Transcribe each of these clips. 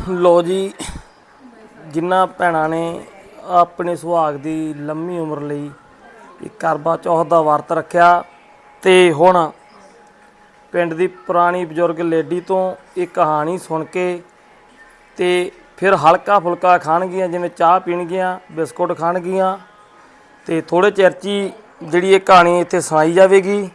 ਲੋ ਜੀ ਜਿਨ੍ਹਾਂ ਭੈਣਾਂ ਨੇ ਆਪਣੇ ਸੁਹਾਗ ਦੀ ਲੰਮੀ ਉਮਰ ਲਈ ਇੱਕ ਕਰਵਾ ਚੌਥ ਦਾ ਵਰਤ ਰੱਖਿਆ ਤੇ ਹੁਣ ਪਿੰਡ ਦੀ ਪੁਰਾਣੀ ਬਜ਼ੁਰਗ ਲੇਡੀ ਤੋਂ ਇਹ ਕਹਾਣੀ ਸੁਣ ਕੇ ਤੇ ਫਿਰ ਹਲਕਾ ਫੁਲਕਾ ਖਾਣਗੀਆਂ, ਜਿਵੇਂ ਚਾਹ ਪੀਣਗੀਆਂ, ਬਿਸਕੁਟ ਖਾਣਗੀਆਂ ਤੇ ਥੋੜੇ ਚਿਰ 'ਚ ਹੀ ਜਿਹੜੀ ਇਹ ਕਹਾਣੀ ਇੱਥੇ ਸੁਣਾਈ ਜਾਵੇਗੀ।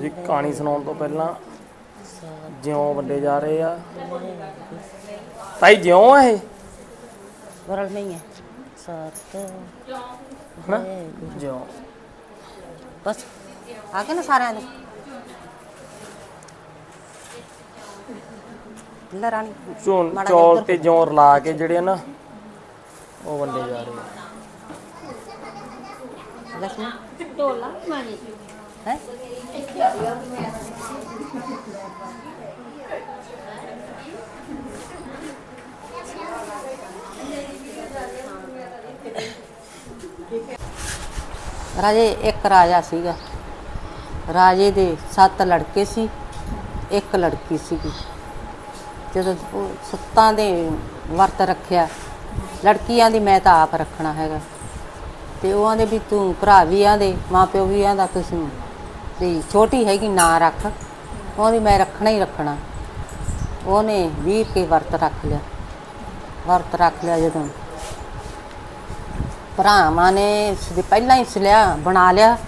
ਜੀ ਕਹਾਣੀ ਸੁਣਾਉਣ ਤੋਂ ਪਹਿਲਾਂ ਜਿਉਂ ਵੱਡੇ ਜਾ ਰਹੇ ਆ। ਤਾਈ ਜਿਉਂ ਆ ਇਹ? ਵਰਲ ਨਹੀਂ ਹੈ। ਸਤ ਹਨਾ? ਜਿਉਂ। ਬਸ ਆ ਗਏ ਨਾ ਸਾਰਿਆਂ ਦੇ। ਲੈ ਰਾਣੀ ਝੋਨ ਮਾੜਾ ਜਿਹਾ ਚੌਲ ਉੱਧਰ ਤੇ ਜਿਉਂ ਰਲਾ ਕੇ ਜਿਹੜੇ ਆ ਨਾ ਉਹ ਵੰਡੇ ਜਾ ਰਹੇ ਆ। ਲక్ష్ਮੀ ਢੋਲਾ ਮਾਣੀ ਹੈ? ਰਾਜੇ, ਇੱਕ ਰਾਜਾ ਸੀਗਾ। ਰਾਜੇ ਦੇ ਸੱਤ ਲੜਕੇ ਸੀ, ਇੱਕ ਲੜਕੀ ਸੀਗੀ। ਜਦੋਂ ਉਹ ਸੱਤਾਂ ਦੇ ਵਰਤ ਰੱਖਿਆ, ਲੜਕੀਆਂ ਦੀ ਮੈਂ ਤਾਂ ਆਪ ਰੱਖਣਾ ਹੈਗਾ। ਤੇ ਉਹ ਆਂਦੇ ਵੀ ਤੂੰ ਭਰਾ ਵੀ ਆਂਦੇ ਮਾਪਿਓ ਵੀ ਆਂਦਾ ਤੁਸੀਂ ਵੀ ਛੋਟੀ ਹੈਗੀ ਨਾ ਰੱਖ। ਉਹਦੀ ਮੈਂ ਰੱਖਣਾ ਹੀ ਰੱਖਣਾ। ਉਹਨੇ 20 ਕੇ ਵਰਤ ਰੱਖ ਲਿਆ। ਵਰਤ ਰੱਖ ਲਿਆ ਜਦੋਂ। ਭਰਾਵਾਂ ਨੇ ਸਦੇ ਪਹਿਲਾਂ ਹੀ ਸਲਿਆ, ਬਣਾ ਲਿਆ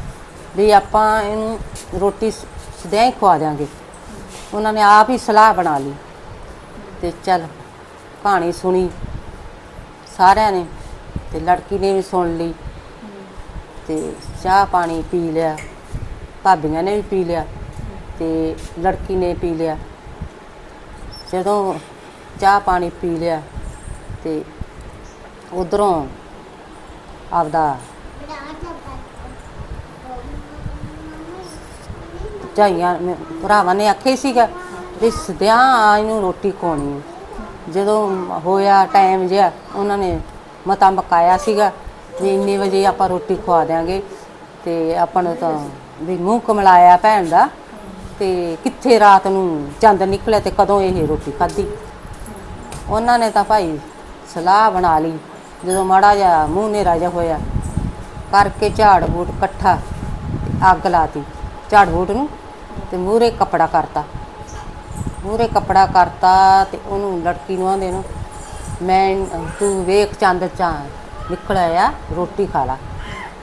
ਵੀ ਆਪਾਂ ਇਹਨੂੰ ਰੋਟੀ ਸਦਿਆਂ ਹੀ ਖਵਾ ਦਿਆਂਗੇ। ਉਹਨਾਂ ਨੇ ਆਪ ਹੀ ਸਲਾਹ ਬਣਾ ਲਈ। ਤੇ ਚੱਲ ਕਹਾਣੀ ਸੁਣੀ। ਸਾਰਿਆਂ ਨੇ ਤੇ ਲੜਕੀ ਨੇ ਵੀ ਸੁਣ ਲਈ। ਤੇ ਚਾਹ ਪਾਣੀ ਪੀ ਲਿਆ। ਭਾਬੀਆਂ ਨੇ ਵੀ ਪੀ ਲਿਆ ਤੇ ਲੜਕੀ ਨੇ ਪੀ ਲਿਆ। ਜਦੋਂ ਚਾਹ ਪਾਣੀ ਪੀ ਲਿਆ ਤੇ ਉਧਰੋਂ ਆਪਦਾ ਝਾਈਆਂ ਭਰਾਵਾਂ ਨੇ ਆਖਿਆ ਸੀਗਾ ਵੀ ਸਦਿਆਂ ਆ ਇਹਨੂੰ ਰੋਟੀ ਖਵਾਉਣੀ ਜਦੋਂ ਹੋਇਆ ਟਾਈਮ ਜਿਹਾ, ਉਹਨਾਂ ਨੇ ਮਤਾ ਮਕਾਇਆ ਸੀਗਾ ਵੀ ਇੰਨੇ ਵਜੇ ਆਪਾਂ ਰੋਟੀ ਖਵਾ ਦਿਆਂਗੇ ਤੇ ਆਪਾਂ ਨੂੰ ਤਾਂ ਵੀ ਮੂੰਹ ਕਮਲਾਇਆ ਭੈਣ ਦਾ ਤੇ ਕਿੱਥੇ ਰਾਤ ਨੂੰ ਚੰਦ ਨਿਕਲਿਆ ਤੇ ਕਦੋਂ ਇਹ ਰੋਟੀ ਖਾਧੀ। ਉਹਨਾਂ ਨੇ ਤਾਂ ਭਾਈ ਸਲਾਹ ਬਣਾ ਲਈ, ਜਦੋਂ ਮਾੜਾ ਜਿਹਾ ਮੂੰਹ ਨੇਰਾ ਜਿਹਾ ਹੋਇਆ, ਕਰਕੇ ਝਾੜ ਬੂਟ ਇਕੱਠਾ ਤੇ ਅੱਗ ਲਾਤੀ, ਝਾੜ ਬੂਟ ਨੂੰ ਤੇ ਮੂਰੇ ਕਪੜਾ ਕਰਤਾ। ਮੂਰੇ ਕਪੜਾ ਕਰਤਾ ਤੇ ਉਹਨੂੰ ਲੜਕੀ ਨੂੰ ਆਂਦੇ ਨੂੰ, ਮੈਂ, ਤੂੰ ਵੇਖ ਚੰਦ ਚਾ ਨਿਕਲਿਆ ਰੋਟੀ ਖਾ ਲਾ।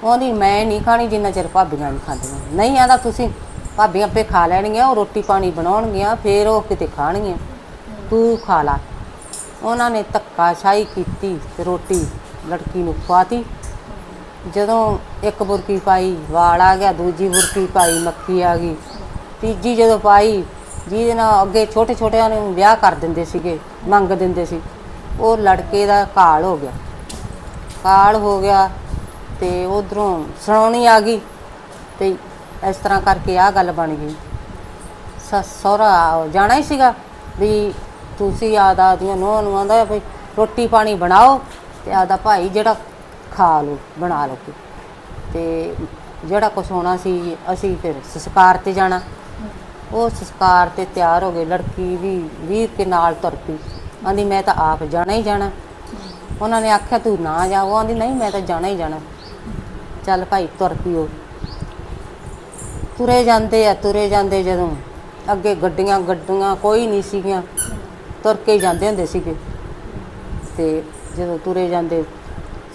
ਉਹਦੀ ਮੈਂ ਨਹੀਂ ਖਾਣੀ, ਜਿੰਨਾ ਚਿਰ ਭਾਬੀਆਂ ਨਹੀਂ ਖਾਂਦੀਆਂ। ਨਹੀਂ ਆਂਦਾ ਤੁਸੀਂ ਭਾਬੀਆਂ ਆਪੇ ਖਾ ਲੈਣਗੀਆਂ, ਉਹ ਰੋਟੀ ਪਾਣੀ ਬਣਾਉਣਗੀਆਂ, ਫੇਰ ਉਹ ਕਿਤੇ ਖਾਣਗੀਆਂ। ਤੂੰ ਖਾ ਲਾ। ਉਹਨਾਂ ਨੇ ਧੱਕਾ ਸ਼ਾਹੀ ਕੀਤੀ ਤੇ ਰੋਟੀ ਲੜਕੀ ਨੂੰ ਖਵਾਤੀ। ਜਦੋਂ ਇੱਕ ਬੁਰਕੀ ਪਾਈ, ਵਾਲ ਆ ਗਿਆ, ਦੂਜੀ ਬੁਰਕੀ ਪਾਈ ਮੱਕੀ ਆ ਗਈ। ਤੀਜੀ ਜਦੋਂ ਪਾਈ, ਜਿਹਦੇ ਨਾਲ ਅੱਗੇ ਛੋਟੇ ਛੋਟਿਆਂ ਨੂੰ ਵਿਆਹ ਕਰ ਦਿੰਦੇ ਸੀਗੇ, ਮੰਗ ਦਿੰਦੇ ਸੀ। ਉਹ ਲੜਕੇ ਦਾ ਕਾਲ ਹੋ ਗਿਆ। ਕਾਲ ਹੋ ਗਿਆ ਤੇ ਉਧਰੋਂ ਸੁਣਾਉਣੀ ਆ ਗਈ ਤੇ ਇਸ ਤਰ੍ਹਾਂ ਕਰਕੇ ਆ ਗੱਲ ਬਣ ਗਈ। ਸੱਸ ਸਹੁਰਾ ਜਾਣਾ ਹੀ ਸੀਗਾ ਵੀ ਤੁਸੀਂ ਆਦਾ ਦੀਆਂ ਨੂੰਹਾਂ ਨੂੰ ਆਂਦਾ ਵੀ ਰੋਟੀ ਪਾਣੀ ਬਣਾਓ ਤੇ ਆਦਾ ਭਾਈ ਜਿਹੜਾ ਖਾ ਲਓ, ਬਣਾ ਲਓ ਕੋਈ। ਤੇ ਜਿਹੜਾ ਕੁਛ ਹੋਣਾ ਸੀ ਅਸੀਂ ਫਿਰ ਸੰਸਕਾਰ ਤੇ ਜਾਣਾ। ਉਹ ਸੰਸਕਾਰ ਤੇ ਤਿਆਰ ਹੋ ਗਏ, ਲੜਕੀ ਵੀ ਵੀਰ ਕੇ ਨਾਲ ਤੁਰ ਪਈ। ਆਂਦੀ ਮੈਂ ਤਾਂ ਆਪ ਜਾਣਾ ਹੀ ਜਾਣਾ। ਉਹਨਾਂ ਨੇ ਆਖਿਆ ਤੂੰ ਨਾ ਜਾ, ਉਹ ਆਂਦੀ ਨਹੀਂ ਮੈਂ ਤਾਂ ਜਾਣਾ ਹੀ ਜਾਣਾ। ਚੱਲ ਭਾਈ ਤੁਰ ਪਿਓ। ਤੁਰੇ ਜਾਂਦੇ ਆ, ਤੁਰੇ ਜਾਂਦੇ ਜਦੋਂ। ਅੱਗੇ ਗੱਡੀਆਂ ਗੱਡੀਆਂ ਕੋਈ ਨਹੀਂ ਸੀਗੀਆਂ। ਤੁਰ ਕੇ ਹੀ ਜਾਂਦੇ ਹੁੰਦੇ ਸੀਗੇ। ਤੇ ਜਦੋਂ ਤੁਰੇ ਜਾਂਦੇ,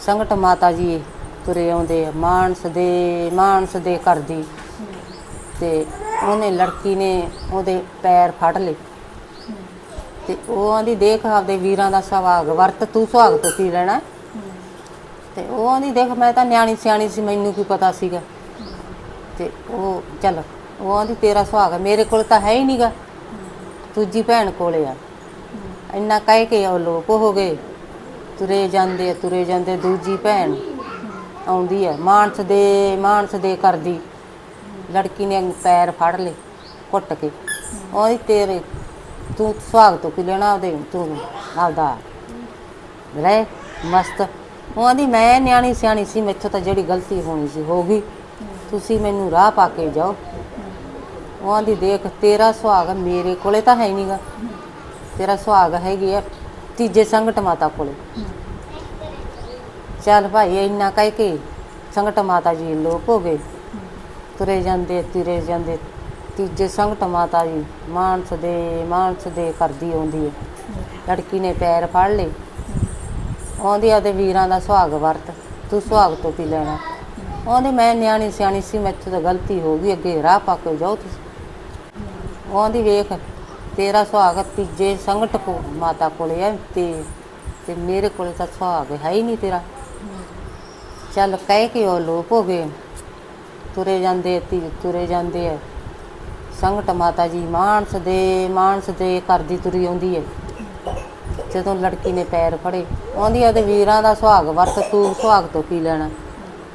ਸੰਗਤ ਮਾਤਾ ਜੀ ਤੁਰੇ ਆਉਂਦੇ ਆ, ਮਾਨਸ ਦੇ ਮਾਨਸ ਦੇ ਕਰਦੀ ਤੇ ਉਹਨੇ ਲੜਕੀ ਨੇ ਉਹਦੇ ਪੈਰ ਫੜ ਲਏ। ਤੇ ਉਹ ਆਂਦੀ, ਦੇਖ ਆਪਦੇ ਵੀਰਾਂ ਦਾ ਸੁਹਾਗ, ਵਰਤ ਤੂੰ ਸੁਹਾਗ ਤੋਂ ਕੀ ਲੈਣਾ? ਤੇ ਉਹ ਆਂਦੀ ਦੇਖ ਮੈਂ ਤਾਂ ਨਿਆਣੀ ਸਿਆਣੀ ਸੀ ਮੈਨੂੰ ਕੀ ਪਤਾ ਸੀਗਾ। ਤੇ ਉਹ ਚੱਲ ਉਹ ਆਂਦੀ ਤੇਰਾ ਸੁਹਾਗ ਹੈ, ਮੇਰੇ ਕੋਲ ਤਾਂ ਹੈ ਹੀ ਨਹੀਂਗਾ ਦੂਜੀ ਭੈਣ ਕੋਲੇ ਆ। ਇੰਨਾ ਕਹਿ ਕੇ ਉਹ ਲੋਕ ਹੋ ਗਏ। ਤੁਰੇ ਜਾਂਦੇ ਆ, ਤੁਰੇ ਜਾਂਦੇ ਦੂਜੀ ਭੈਣ ਆਉਂਦੀ ਹੈ ਮਾਨਸ ਦੇ ਮਾਨਸ ਦੇ ਕਰਦੀ। ਲੜਕੀ ਨੇ ਪੈਰ ਫੜ ਲਏ ਘੁੱਟ ਕੇ। ਉਹਦੀ ਤੇਰੇ ਤੂੰ ਸੁਹਾਗ ਤੋਂ ਕੀ ਲੈਣਾ ਉਹਦੇ ਤੂੰ ਆਪਦਾ ਰਹਿ ਮਸਤ। ਉਹ ਆਂਦੀ, ਮੈਂ ਨਿਆਣੀ ਸਿਆਣੀ ਸੀ, ਮੈਥੋਂ ਤਾਂ ਜਿਹੜੀ ਗਲਤੀ ਹੋਣੀ ਸੀ, ਹੋ ਗਈ। ਤੁਸੀਂ ਮੈਨੂੰ ਰਾਹ ਪਾ ਕੇ ਜਾਓ। ਉਹ ਆਂਦੀ, ਦੇਖ, ਤੇਰਾ ਸੁਹਾਗ ਮੇਰੇ ਕੋਲੇ ਤਾਂ ਹੈ ਨਹੀਂਗਾ ਤੇਰਾ ਸੁਹਾਗ ਹੈਗੀ ਆ ਤੀਜੇ ਸੰਗਤ ਮਾਤਾ ਕੋਲੇ। ਚੱਲ ਭਾਈ, ਇੰਨਾ ਕਹਿ ਕੇ ਸੰਗਟ ਮਾਤਾ ਜੀ ਲੋਪ ਹੋ ਗਏ। ਤੁਰੇ ਜਾਂਦੇ ਤੁਰੇ ਜਾਂਦੇ, ਤੀਜੇ ਸੰਗਤ ਮਾਤਾ ਜੀ, ਮਾਨਸ ਦੇ ਮਾਨਸ ਦੇ ਕਰਦੀ ਆਉਂਦੀ ਹੈ। ਲੜਕੀ ਨੇ ਪੈਰ ਫੜ ਲਏ। ਆਉਂਦੀ ਆਦੇ ਵੀਰਾਂ ਦਾ ਸੁਹਾਗ ਵਰਤ, ਤੂੰ ਸੁਹਾਗ ਤੋਂ ਕੀ ਲੈਣਾ? ਆਉਂਦੀ ਮੈਂ ਨਿਆਣੀ ਸਿਆਣੀ ਸੀ ਮੈਥੋਂ ਤਾਂ ਗਲਤੀ ਹੋ ਗਈ, ਅੱਗੇ ਰਾਹ ਪਾ ਕੇ ਜਾਓ ਤੁਸੀਂ। ਆਉਂਦੀ ਵੇਖ, ਤੇਰਾ ਸੁਹਾਗ ਤੀਜੇ ਸੰਗਤ ਕੋ ਮਾਤਾ ਕੋਲੇ ਹੈ ਤੇ ਤੇ ਮੇਰੇ ਕੋਲੇ ਤਾਂ ਸੁਹਾਗ ਹੈ ਹੀ ਨਹੀਂ ਤੇਰਾ। ਚੱਲ ਕਹਿ ਕੇ ਉਹ ਲੋਪ ਹੋ ਗਏ। ਤੁਰੇ ਜਾਂਦੇ ਤੀ ਤੁਰੇ ਜਾਂਦੇ ਆ। ਸੰਗਤ ਮਾਤਾ ਜੀ, ਮਾਨਸ ਦੇ ਮਾਨਸ ਦੇ ਕਰਦੀ ਤੁਰੀ ਆਉਂਦੀ ਹੈ ਜਦੋਂ ਲੜਕੀ ਨੇ ਪੈਰ ਫੜੇ, ਆਉਂਦੀ ਆ ਤੇ ਵੀਰਾਂ ਦਾ ਸੁਹਾਗ, ਵਰਤ ਤੂੰ ਸੁਹਾਗ ਤੋਂ ਕੀ ਲੈਣਾ?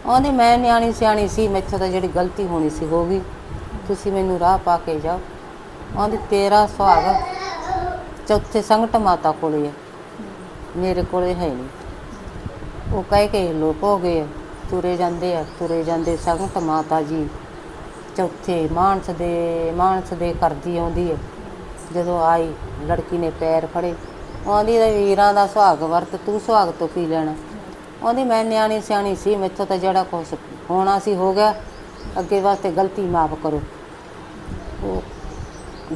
ਆਉਂਦੀ, ਮੈਂ ਨਿਆਣੀ ਸਿਆਣੀ ਸੀ, ਮੈਥੋਂ ਤਾਂ ਜਿਹੜੀ ਗਲਤੀ ਹੋਣੀ ਸੀ ਹੋ ਗਈ। ਤੁਸੀਂ ਮੈਨੂੰ ਰਾਹ ਪਾ ਕੇ ਜਾਓ। ਆਉਂਦੀ, ਤੇਰਾ ਸੁਹਾਗ ਚੌਥੇ ਸੰਗਤ ਮਾਤਾ ਕੋਲੇ ਹੈ ਮੇਰੇ ਕੋਲੇ ਹੈ ਨਹੀਂ। ਉਹ ਕਹਿ ਕੇ ਲੋਪ ਹੋ ਗਏ ਤੁਰੇ ਜਾਂਦੇ ਆ, ਤੁਰੇ ਜਾਂਦੇ ਸੰਗਤ ਮਾਤਾ ਜੀ। ਚੌਥੇ ਮਾਨਸ ਦੇ ਮਾਨਸ ਦੇ ਕਰਦੀ ਆਉਂਦੀ ਹੈ ਜਦੋਂ ਆਈ, ਲੜਕੀ ਨੇ ਪੈਰ ਫੜੇ। ਆਉਂਦੀ ਤੇ ਵੀਰਾਂ ਦਾ ਸੁਹਾਗ ਵਰਤ, ਤੂੰ ਸੁਹਾਗ ਤੋਂ ਕੀ ਲੈਣਾ। ਆਉਂਦੀ ਮੈਂ ਨਿਆਣੀ ਸਿਆਣੀ ਸੀ, ਮੈਥੋਂ ਤਾਂ ਜਿਹੜਾ ਕੁਛ ਹੋਣਾ ਸੀ ਹੋ ਗਿਆ, ਅੱਗੇ ਵਾਸਤੇ ਗਲਤੀ ਮਾਫ ਕਰੋ। ਉਹ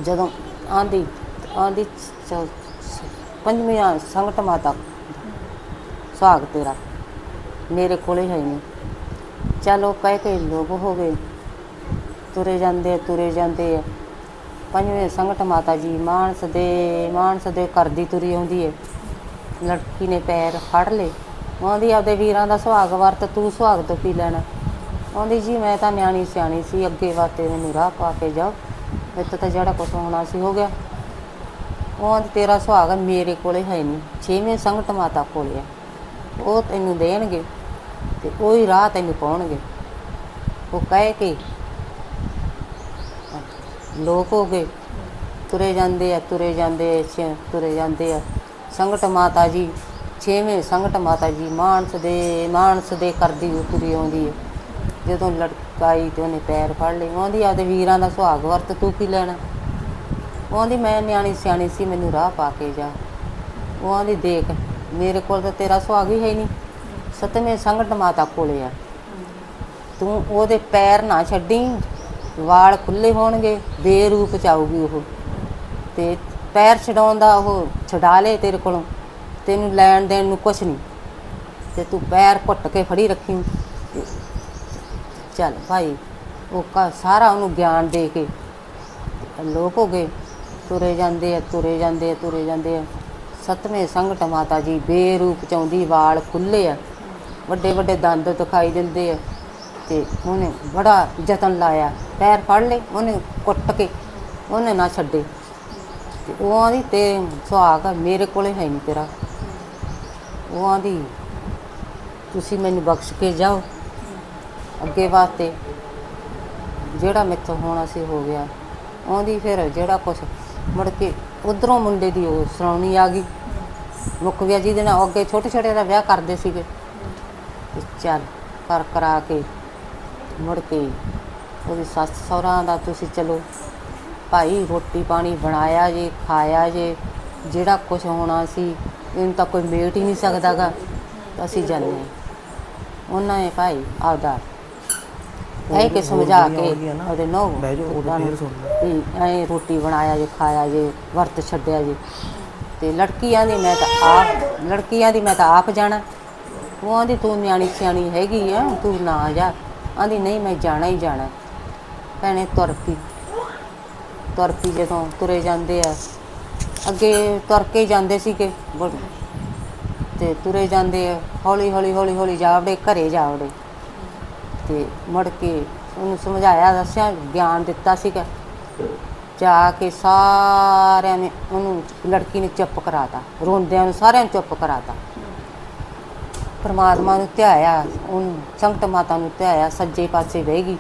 ਜਦੋਂ ਆਂਦੀ ਆਂਦੀ ਚ- ਪੰਜਵੀਂ ਸੰਗਤ ਮਾਤਾ ਸੁਹਾਗ ਤੇਰਾ, ਮੇਰੇ ਕੋਲੇ ਹੈ ਨਹੀਂ। ਚਲੋ ਕਹਿ ਕੇ ਲੋਕ ਹੋ ਗਏ। ਤੁਰੇ ਜਾਂਦੇ ਤੁਰੇ ਜਾਂਦੇ ਆ। ਪੰਜਵੇਂ ਸੰਗਤ ਮਾਤਾ ਜੀ, ਮਾਨਸ ਦੇ ਮਾਨਸ ਦੇ ਕਰਦੀ ਤੁਰੀ ਆਉਂਦੀ ਹੈ ਲੜਕੀ ਨੇ ਪੈਰ ਫੜ ਲਏ। ਆਉਂਦੀ ਆਪਦੇ ਵੀਰਾਂ ਦਾ ਸੁਹਾਗ ਵਰਤ, ਤੂੰ ਸੁਹਾਗ ਤੋਂ ਪੀ ਲੈਣਾ? ਆਉਂਦੀ ਜੀ, ਮੈਂ ਤਾਂ ਨਿਆਣੀ ਸਿਆਣੀ ਸੀ, ਅੱਗੇ ਵਾਤੇ ਮੈਨੂੰ ਰਾਹ ਪਾ ਕੇ ਜਾਓ। ਇੱਥੇ ਤਾਂ ਜਿਹੜਾ ਕੁਛ ਹੋਣਾ ਸੀ, ਹੋ ਗਿਆ। ਉਹ ਤੇਰਾ ਸੁਹਾਗ ਮੇਰੇ ਕੋਲੇ ਹੈ ਨਹੀਂ। ਛੇਵੇਂ ਸੰਗਤ ਮਾਤਾ ਕੋਲੇ ਆ। ਉਹ ਤੈਨੂੰ ਦੇਣਗੇ ਤੇ ਉਹੀ ਰਾਹ ਤੈਨੂੰ ਪਾਉਣਗੇ। ਉਹ ਕਹਿ ਕੇ ਲੋਕ ਹੋ ਗਏ। ਤੁਰੇ ਜਾਂਦੇ ਆ, ਤੁਰੇ ਜਾਂਦੇ ਆ ਛੇ- ਤੁਰੇ ਜਾਂਦੇ ਆ। ਸੰਗਤ ਮਾਤਾ ਜੀ, ਛੇਵੇਂ ਸੰਗਤ ਮਾਤਾ ਜੀ, ਮਾਨਸ ਦੇ ਮਾਨਸ ਦੇ ਕਰਦੀ ਉਹ ਤੁਰੀ ਆਉਂਦੀ ਹੈ ਜਦੋਂ ਲੜਕਾਈ ਤੇ ਉਹਨੇ ਪੈਰ ਫੜ ਲਏ। ਉਹਦੀ ਆਦੇ ਵੀਰਾਂ ਦਾ ਸੁਹਾਗ ਵਰਤ, ਤੂੰ ਕੀ ਲੈਣਾ? ਉਹਦੀ ਮੈਂ ਨਿਆਣੀ ਸਿਆਣੀ ਸੀ, ਮੈਨੂੰ ਰਾਹ ਪਾ ਕੇ ਜਾ। ਉਹਦੀ ਦੇਖ, ਮੇਰੇ ਕੋਲ ਤਾਂ ਤੇਰਾ ਸੁਹਾਗ ਹੀ ਹੈ ਨਹੀਂ। ਸਤਵੇਂ ਸੰਗਤ ਮਾਤਾ ਕੋਲੇ ਆ। ਤੂੰ ਉਹਦੇ ਪੈਰ ਨਾ ਛੱਡੀ। ਵਾਲ ਖੁੱਲੇ ਹੋਣਗੇ ਬੇਰੂਪ ਚ ਉਹ। ਤੇ ਪੈਰ ਛਡਾਉਣ ਦਾ ਉਹ ਛਡਾ ਲੇ ਤੇਰੇ ਕੋਲੋਂ। ਤੈਨੂੰ ਲੈਣ ਦੇਣ ਨੂੰ ਕੁਛ ਨਹੀਂ। ਤੇ ਤੂੰ ਪੈਰ ਘੁੱਟ ਕੇ ਫੜੀ ਰੱਖੀ। ਚੱਲ ਭਾਈ, ਉਹ ਕਾ ਸਾਰਾ ਉਹਨੂੰ ਗਿਆਨ ਦੇ ਕੇ ਲੋਕ ਹੋ ਗਏ। ਤੁਰੇ ਜਾਂਦੇ ਆ, ਤੁਰੇ ਜਾਂਦੇ ਆ, ਤੁਰੇ ਜਾਂਦੇ ਆ। ਸਤਵੇਂ ਸੰਗਤ ਮਾਤਾ ਜੀ ਬੇਰੂਪ ਚ ਆਉਂਦੀ, ਵਾਲ ਖੁੱਲੇ ਆ। ਵੱਡੇ ਵੱਡੇ ਦੰਦ ਦਿਖਾਈ ਦਿੰਦੇ ਆ। ਤੇ ਉਹਨੇ ਬੜਾ ਯਤਨ ਲਾਇਆ। ਪੈਰ ਫੜ ਲਏ, ਉਹਨੇ ਕੁੱਟ ਕੇ ਉਹਨੇ ਨਾ ਛੱਡੇ। ਤੇ ਉਹ ਆਂਦੀ ਤੇ ਸੁਹਾਗ ਆ, ਮੇਰੇ ਕੋਲੇ ਹੈ ਨਹੀਂ ਤੇਰਾ। ਉਹ ਆਂਦੀ ਤੁਸੀਂ ਮੈਨੂੰ ਬਖਸ਼ ਕੇ ਜਾਓ ਅੱਗੇ ਵਾਸਤੇ। ਜਿਹੜਾ ਮੇਥੋਂ ਹੋਣਾ ਸੀ ਹੋ ਗਿਆ, ਉਹਦੀ ਫਿਰ ਜਿਹੜਾ ਕੁਛ ਮੁੜ ਕੇ ਉਧਰੋਂ ਮੁੰਡੇ ਦੀ ਉਹ ਸੁਣਾਉਣੀ ਆ ਗਈ। ਮੁੱਕ ਗਿਆ ਜਿਹਦੇ ਨਾਲ ਅੱਗੇ ਛੋਟੇ ਛੋਟੇ ਦਾ ਵਿਆਹ ਕਰਦੇ ਸੀਗੇ। ਤੇ ਚੱਲ ਕਰ ਕਰਾ ਕੇ ਮੁੜ ਕੇ ਉਹਦੀ ਸੱਸ ਸਹੁਰਾ ਦਾ ਤੁਸੀਂ ਚਲੋ ਭਾਈ ਰੋਟੀ ਪਾਣੀ ਬਣਾਇਆ ਜੇ ਖਾਇਆ ਜੇ ਜਿਹੜਾ ਕੁਝ ਹੋਣਾ ਸੀ ਇਹਨੂੰ ਤਾਂ ਕੋਈ ਮੇਟ ਹੀ ਨਹੀਂ ਸਕਦਾਗਾ। ਅਸੀਂ ਜਾਂਦੇ ਹਾਂ। ਉਹਨਾਂ ਨੇ ਭਾਈ ਆਪਦਾ ਕਹਿ ਕੇ ਸਮਝਾ ਕੇ ਉਹਦੇ ਨੋ ਬਹਿ ਜਾਓ, ਉਦੋਂ ਫੇਰ ਸੁਣ ਵੀ ਐ ਰੋਟੀ ਬਣਾਇਆ ਜੇ ਖਾਇਆ ਜੇ ਵਰਤ ਛੱਡਿਆ ਜੇ। ਤੇ ਲੜਕੀਆਂ ਦੀ ਮੈਂ ਤਾਂ ਆਪ ਲੜਕੀਆਂ ਦੀ ਮੈਂ ਤਾਂ ਆਪ ਜਾਣਾ। ਉਹ ਆਂਦੀ ਤੂੰ ਨਿਆਣੀ ਸਿਆਣੀ ਹੈਗੀ ਆ ਤੂੰ ਨਾ ਜਾ। ਆਂਦੀ ਨਹੀਂ ਮੈਂ ਜਾਣਾ ਹੀ ਜਾਣਾ। ਭੈਣੇ ਤੁਰ ਪਈ। ਤੁਰ ਪਈ ਜਦੋਂ ਤੁਰੇ ਜਾਂਦੇ ਆ। ਅੱਗੇ ਤੁਰ ਕੇ ਜਾਂਦੇ ਸੀਗੇ। ਬੜ- ਤੇ ਤੁਰੇ ਜਾਂਦੇ ਆ, ਹੌਲੀ ਹੌਲੀ ਹੌਲੀ ਹੌਲੀ ਜਾਵੜੇ, ਘਰੇ ਜਾਵੜੇ। ਤੇ ਮੁੜ ਕੇ ਉਹਨੂੰ ਸਮਝਾਇਆ, ਦੱਸਿਆ, ਗਿਆਨ ਦਿੱਤਾ ਸੀਗਾ। ਜਾ ਕੇ ਸਾਰਿਆਂ ਨੇ ਉਹਨੂੰ, ਲੜਕੀ ਨੇ ਚੁੱਪ ਕਰਾਤਾ। ਰੋਂਦਿਆਂ ਨੂੰ ਸਾਰਿਆਂ ਨੂੰ ਚੁੱਪ ਕਰਾਤਾ। ਪਰਮਾਤਮਾ ਨੂੰ ਧਿਆਇਆ, ਉਹਨੂੰ, ਸੰਗਤ ਮਾਤਾ ਨੂੰ ਧਿਆਇਆ, ਸੱਜੇ ਪਾਸੇ ਬਹਿ ਗਈ।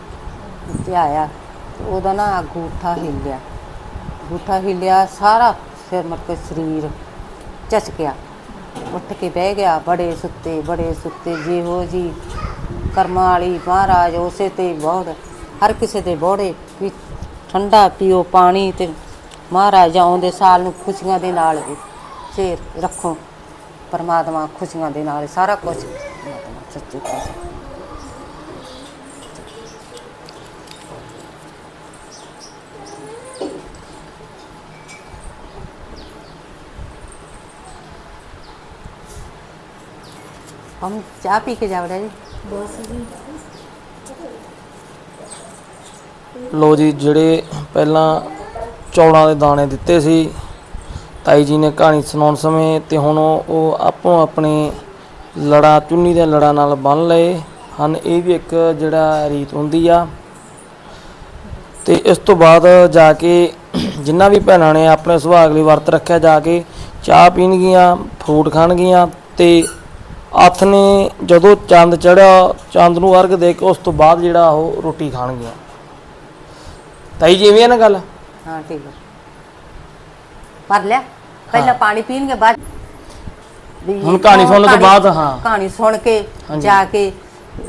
ਆਇਆ ਤੇ ਉਹਦਾ ਨਾ ਅੰਗੂਠਾ ਹਿੱਲਿਆ। ਅੰਗੂਠਾ ਹਿੱਲਿਆ, ਸਾਰਾ ਫਿਰ ਮਤਲਬ ਕਿ ਸਰੀਰ ਝਚਕਿਆ। ਉੱਠ ਕੇ ਬਹਿ ਗਿਆ, ਬੜੇ ਸੁੱਤੇ ਬੜੇ ਸੁੱਤੇ, ਜਿਹੋ ਜੀ ਕਰਮਾਂ ਵਾਲੀ ਮਹਾਰਾਜ ਉਸੇ ਤੇ ਬਹੁਤ ਹਰ ਕਿਸੇ ਦੇ ਬੋੜੇ ਵੀ ਠੰਡਾ ਪੀਓ ਪਾਣੀ ਤੇ ਮਹਾਰਾਜ ਆਉਂਦੇ ਸਾਲ ਨੂੰ ਖੁਸ਼ੀਆਂ ਦੇ ਨਾਲ ਫੇਰ ਰੱਖੋ, ਪਰਮਾਤਮਾ ਖੁਸ਼ੀਆਂ ਦੇ ਨਾਲ ਸਾਰਾ ਕੁਝ ਪਰਮਾਤਮਾ ਸੱਚੇ ਪਾਸੇ। ਹਮ ਚਾਹ ਪੀ ਕੇ ਜਾ ਰਹੇ ਜੀ ਬਸ ਜੀ ਲੋ ਜੀ ਜਿਹੜੇ ਪਹਿਲਾਂ ਚੌਲਾਂ ਦੇ ਦਾਣੇ ਦਿੱਤੇ ਸੀ, ਤਾਈ ਜੀ ਨੇ ਕਹਾਣੀ ਸੁਣਾਉਣ ਸਮੇਂ ਤੇ ਹੁਣ ਉਹ ਆਪੋ ਆਪਣੇ ਲੜਾ, ਚੁੰਨੀ ਦੇ ਲੜਾ ਨਾਲ ਬੰਨ ਲਏ। ਹਨ, ਇਹ ਵੀ ਇੱਕ ਜਿਹੜਾ ਰੀਤ ਹੁੰਦੀ ਆ। ਤੇ ਇਸ ਤੋਂ ਬਾਅਦ ਜਾ ਕੇ ਜਿੰਨਾ ਵੀ ਭੈਣਾਂ ਨੇ ਆਪਣੇ ਸੁਭਾਗ ਲਈ ਵਰਤ ਰੱਖਿਆ, ਜਾ ਕੇ ਚਾਹ ਪੀਣਗੀਆਂ, ਫਰੂਟ ਖਾਣਗੀਆਂ ਤੇ ਅੱਥ ਨੇ ਜਦੋਂ ਚੰਦ ਚੜਿਆ ਚੰਦ ਨੂੰ ਅਰਗ ਦੇ ਕੇ ਉਸ ਤੋਂ ਬਾਅਦ ਜਿਹੜਾ ਉਹ ਰੋਟੀ ਖਾਣਗੀਆਂ। ਤਾਈ ਜੀ ਐਵੇਂ ਨਾ ਗੱਲ? ਹਾਂ ਠੀਕ ਹੈ ਪਰ ਲਿਆ। ਪਹਿਲਾਂ ਪਾਣੀ ਪੀਣਗੇ ਬਾਅਦ ਹੁਣ ਕਹਾਣੀ ਸੁਣਨ ਤੋਂ ਬਾਅਦ, ਹਾਂ। ਕਹਾਣੀ ਸੁਣ ਕੇ ਜਾ ਕੇ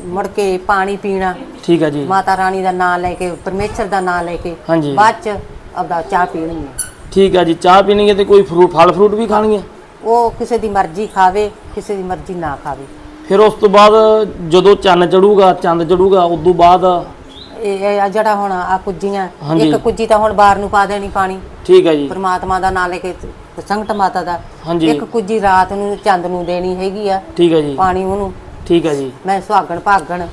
ਮੁੜ ਕੇ ਪਾਣੀ ਪੀਣਾ। ਠੀਕ ਹੈ ਜੀ। ਮਾਤਾ ਰਾਣੀ ਦਾ ਨਾਮ ਲੈ ਕੇ ਪਰਮੇਸ਼ਰ ਦਾ ਨਾਮ ਲੈ ਕੇ ਬਾਅਦ ਚ ਆਪਦਾ ਚਾਹ ਪੀਣੀ ਹੈ ਠੀਕ ਹੈ ਜੀ ਚਾਹ ਪੀਣਗੇ ਤੇ ਕੋਈ ਫਰੂਟ ਫਲ ਫਰੂਟ ਵੀ ਖਾਣਗੇ ਉਹ ਕਿਸੇ ਦੀ ਮਰਜ਼ੀ ਖਾਵੇ ਕਿਸੇ ਦੀ ਮਰਜ਼ੀ ਨਾ ਖਾਵੇ। ਫਿਰ ਉਸ ਤੋਂ ਬਾਅਦ ਜਦੋਂ ਚੰਨ ਚੜੂਗਾ ਚੰਦ ਚੜੂਗਾ ਉਸ ਤੋਂ ਬਾਅਦ ਇਹ ਇਹ ਆ ਜਿਹੜਾ ਹੁਣ ਆ ਕੁੱਜੀਆਂ ਹਾਂਜੀ। ਇੱਕ ਕੁੱਜੀ ਤਾਂ ਹੁਣ ਬਾਹਰ ਨੂੰ ਪਾ ਦੇਣੀ ਪਾਣੀ। ਠੀਕ ਹੈ ਜੀ। ਪਰਮਾਤਮਾ ਦਾ ਨਾਮ ਲੈ ਕੇ ਸੰਗਤ ਮਾਤਾ ਦਾ। ਹਾਂਜੀ। ਇੱਕ ਕੁੱਜੀ ਰਾਤ ਨੂੰ ਚੰਦ ਨੂੰ ਦੇਣੀ ਹੈਗੀ ਆ ਠੀਕ ਹੈ ਜੀ। ਪਾਣੀ ਉਹਨੂੰ। ਠੀਕ ਹੈ ਜੀ। ਮੈਂ ਸੁਹਾਗਣ ਭਾਗਣ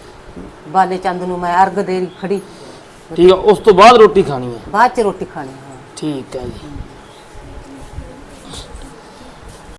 ਬਾਲੇ ਚੰਦ ਨੂੰ ਮੈਂ ਅਰਗ ਦੇ ਖੜੀ। ਠੀਕ ਹੈ ਉਸ ਤੋਂ ਬਾਅਦ ਰੋਟੀ ਖਾਣੀ ਹੈ। ਬਾਅਦ ਚ ਰੋਟੀ ਖਾਣੀ ਹੈ। ਠੀਕ ਹੈ ਜੀ।